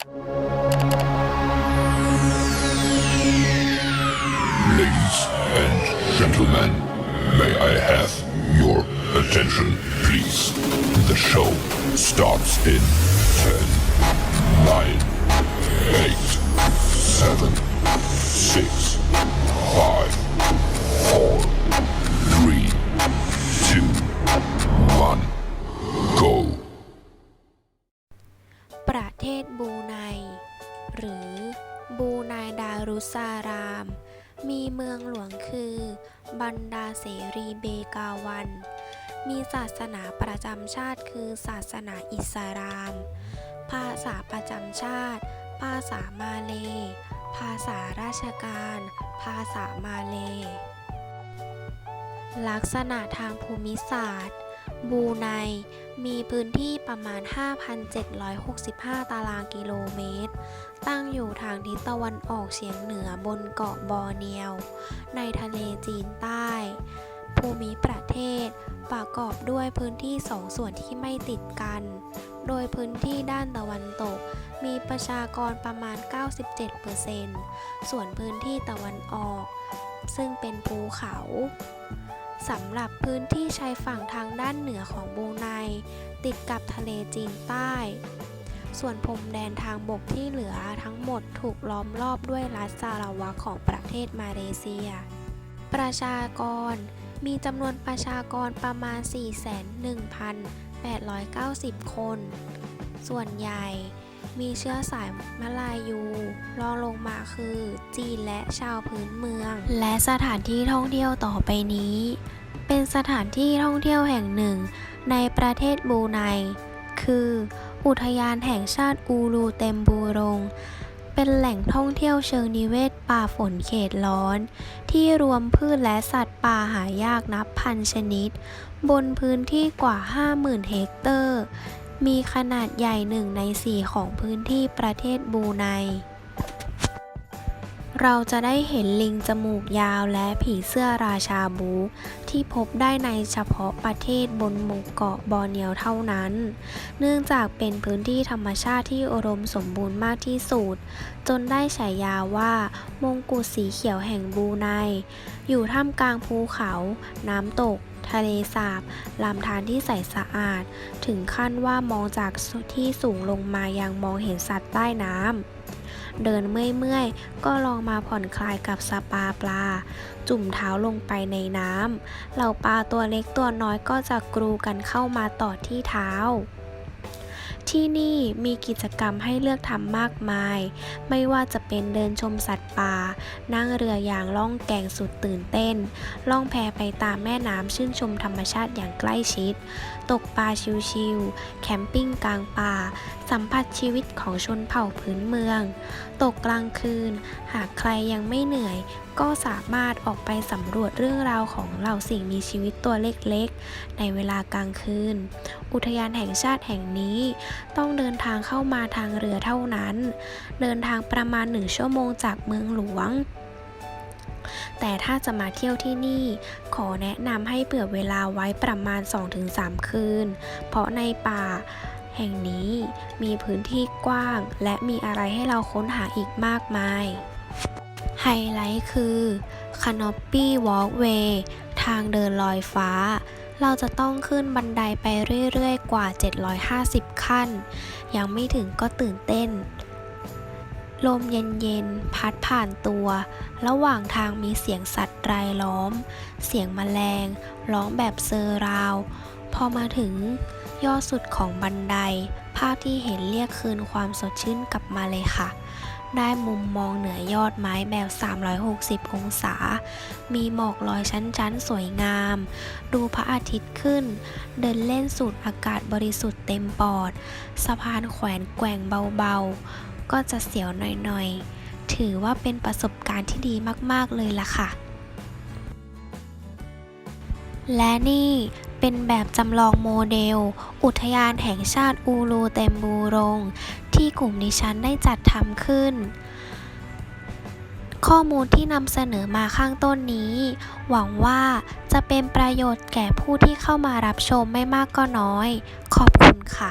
Ladies and gentlemen, may I have your attention, please? The show starts in 10, 9, 8, 7, ประเทศบูไน หรือบูไนดารุสาราม มีเมืองหลวงคือ บันดาเสรีเบกาวัน มีศาสนาประจำชาติคือศาสนาอิสลาม ภาษาประจำชาติ ภาษามาเล ภาษาราชการ ภาษามาเล ลักษณะทางภูมิศาสตร์ บูไนมีพื้นที่ประมาณ 5,765 ตารางกิโลเมตร ตั้งอยู่ทางทิศตะวันออกเฉียงเหนือบนเกาะบอร์เนียว ในทะเลจีนใต้ ภูมิประเทศประกอบด้วยพื้นที่สองส่วนที่ไม่ติดกัน โดยพื้นที่ด้านตะวันตกมีประชากรประมาณ 97%ส่วนพื้นที่ตะวันออก ซึ่งเป็นภูเขา สำหรับพื้นที่ชายฝั่งทางด้านเหนือของบูไนติดกับทะเลจีนใต้ ส่วนพรมแดนทางบกที่เหลือทั้งหมดถูกล้อมรอบด้วยรัฐซาราวักของประเทศมาเลเซีย ประชากร มีจำนวนประชากรประมาณ 41,890 คน ส่วนใหญ่ มีเชื้อสายมลายู รองลงมาคือจีนและชาวพื้นเมือง และสถานที่ท่องเที่ยวต่อไปนี้ เป็นสถานที่ท่องเที่ยวแห่งหนึ่ง ในประเทศบูไน คือ อุทยานแห่งชาติอูรูเต็มบูรงเป็นแหล่งท่องเที่ยวเชิงนิเวศป่าฝนเขตร้อน ที่รวมพืชและสัตว์ป่าหายากนับพันชนิด บนพื้นที่กว่า 50,000 เฮกเตอร์ มีขนาดใหญ่หนึ่งในสี่ของพื้นที่ประเทศบูไน เราจะได้เห็นลิงจมูกยาวและผีเสื้อราชาบู ที่พบได้ในเฉพาะประเทศบนหมู่เกาะบอร์เนียวเท่านั้น เนื่องจากเป็นพื้นที่ธรรมชาติที่อุดมสมบูรณ์มากที่สุด จนได้ฉายาว่ามงกุฎสีเขียวแห่งบูไน อยู่ท่ามกลางภูเขา น้ำตก ทะเลสาบลำธารที่ใสสะอาด ถึงขั้นว่ามองจากที่สูงลงมายังมองเห็นสัตว์ใต้น้ำ เดินเมื่อยๆ ก็ลองมาผ่อนคลายกับสปาปลา จุ่มเท้าลงไปในน้ำ เหล่าปลาตัวเล็กตัวน้อยก็จะกรูกันเข้ามาต่อที่เท้า ที่นี่มีกิจกรรมให้เลือกทำมากมาย ไม่ว่าจะเป็นเดินชมสัตว์ป่า นั่งเรือยางล่องแก่งสุดตื่นเต้น ล่องแพไปตามแม่น้ำชื่นชมธรรมชาติอย่างใกล้ชิด ตกปลาชิวๆ แคมปิ้งกลางป่า สัมผัสชีวิตของชนเผ่าพื้นเมือง ตกกลางคืน หากใครยังไม่เหนื่อย ก็สามารถออกไปสำรวจเรื่องราวของเหล่าสิ่งมีชีวิตตัวเล็กๆ ในเวลากลางคืน อุทยานแห่งชาติแห่งนี้ต้องเดินทางเข้ามาทางเรือเท่านั้น เดินทางประมาณหนึ่งชั่วโมงจากเมืองหลวงแต่ถ้าจะมาเที่ยวที่นี่ ขอแนะนำให้เผื่อเวลาไว้ประมาณ 2-3 คืน เพราะในป่าแห่งนี้มีพื้นที่กว้าง และมีอะไรให้เราค้นหาอีกมากมาย ไฮไลท์คือ Canopy Walkway ทางเดินลอยฟ้า เราจะต้องขึ้นบันไดไปเรื่อยๆ กว่า 750 ขั้น ยังไม่ถึงก็ตื่นเต้น ลมเย็นๆ พัดผ่านตัว ระหว่างทางมีเสียงสัตว์รายล้อม เสียงแมลง ร้องแบบเซอร์ราว พอมาถึงยอดสุดของบันได ภาพที่เห็นเรียกคืนความสดชื่นกลับมาเลยค่ะ ได้มุมมองเหนือยอดไม้แบบ 360 องศา มีหมอกลอยชั้นๆ สวยงาม ดูพระอาทิตย์ขึ้น เดินเล่นสูดอากาศบริสุทธิ์เต็มปอด สะพานแขวนแกว่งเบาๆ ก็จะเสียวหน่อยๆ ถือว่าเป็นประสบการณ์ที่ดีมากๆเลยล่ะค่ะและนี่ เป็นแบบจำลองโมเดล อุทยานแห่งชาติอูรูเตมบูรง ที่กลุ่มดิฉันได้จัดทำขึ้น ข้อมูลที่นำเสนอมาข้างต้นนี้ หวังว่าจะเป็นประโยชน์แก่ผู้ที่เข้ามารับชมไม่มากก็น้อย ขอบคุณค่ะ